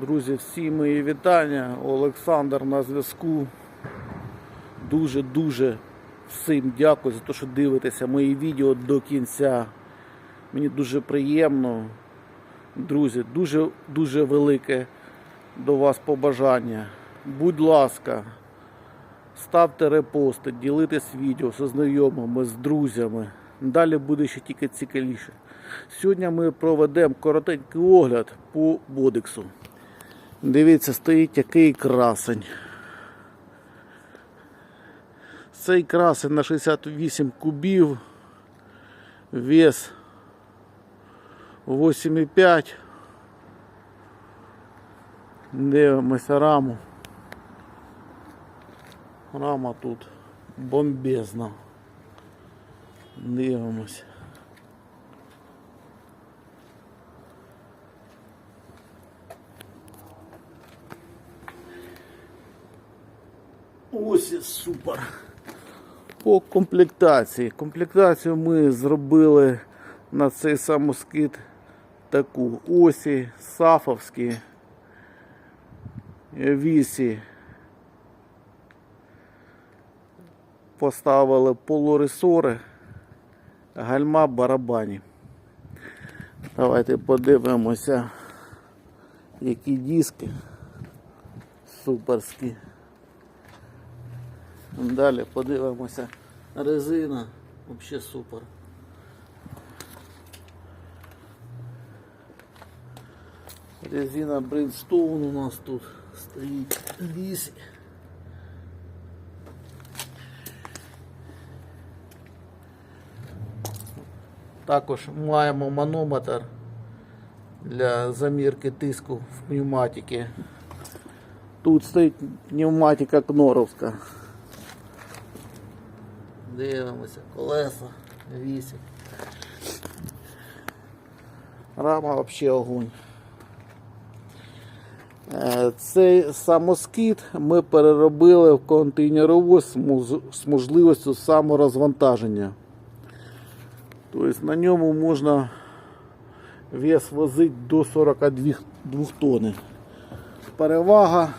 Друзі, всі мої вітання. Олександр на зв'язку. Дуже-дуже всім дякую за те, що дивитеся мої відео до кінця. Мені дуже приємно. Друзі, дуже дуже велике до вас побажання. Будь ласка, ставте репости, ділитесь відео зі знайомими, з друзями. Далі буде ще тільки цікавіше. Сьогодні ми проведемо коротенький огляд по бодексу. Дивіться, стоїть який красень. Цей красень на 68 кубів, вес 8,5. Дивимося раму. Рама тут бомбезна. Дивимося. Ось і супер. По комплектації. Комплектацію ми зробили на цей самоскид таку осі, сафовські, вісі. Поставили полуресори, гальма барабані. Давайте подивимося, які диски суперські. Далі подивимося. Резина взагалі супер. Резина Bridgestone у нас тут стоїть вісі. Також маємо манометр для замірки тиску в пневматики. Тут стоїть пневматика Кноровська. Дивимося, колеса, вісім. Рама взагалі огонь. Е, Цей самоскид ми переробили в контейнеровоз з можливістю саморозвантаження. Тобто на ньому можна вес возити до 42 двох тонн. Перевага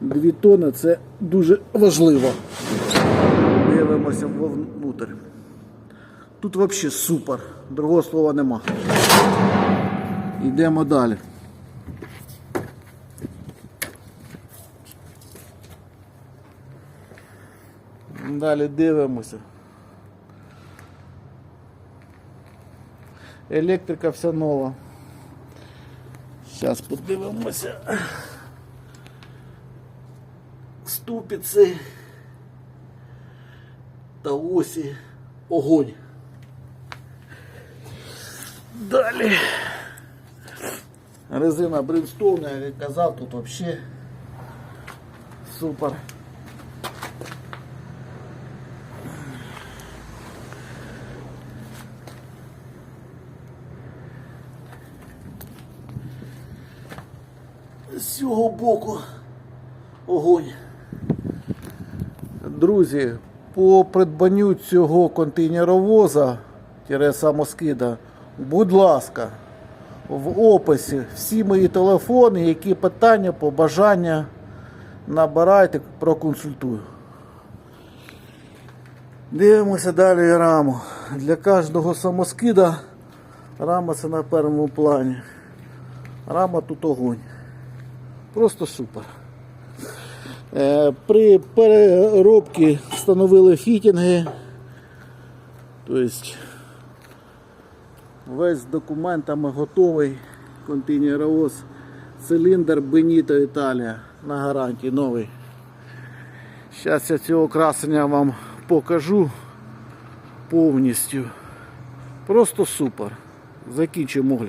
2 тонни це дуже важливо. Дивимося вовнутрь. Тут взагалі супер. Другого слова нема. Йдемо далі. Далі дивимося. Електрика вся нова. Зараз подивимося. Ступиці та осі огонь. Далі. Резина як я казав, тут взагалі супер. З цього боку огонь. Друзі, по придбанню цього контейнеровоза самоскида, будь ласка, в описі всі мої телефони, які питання, побажання, набирайте, проконсультую. Дивимося далі раму. Для кожного самоскида рама це на першому плані. Рама тут огонь. Просто супер. Е, При переробці встановили фітінги. Тобто весь з документами готовий контейнеровоз. Циліндр Benito Італія на гарантії новий. Зараз я цього красення вам покажу повністю. Просто супер. Закінчимо.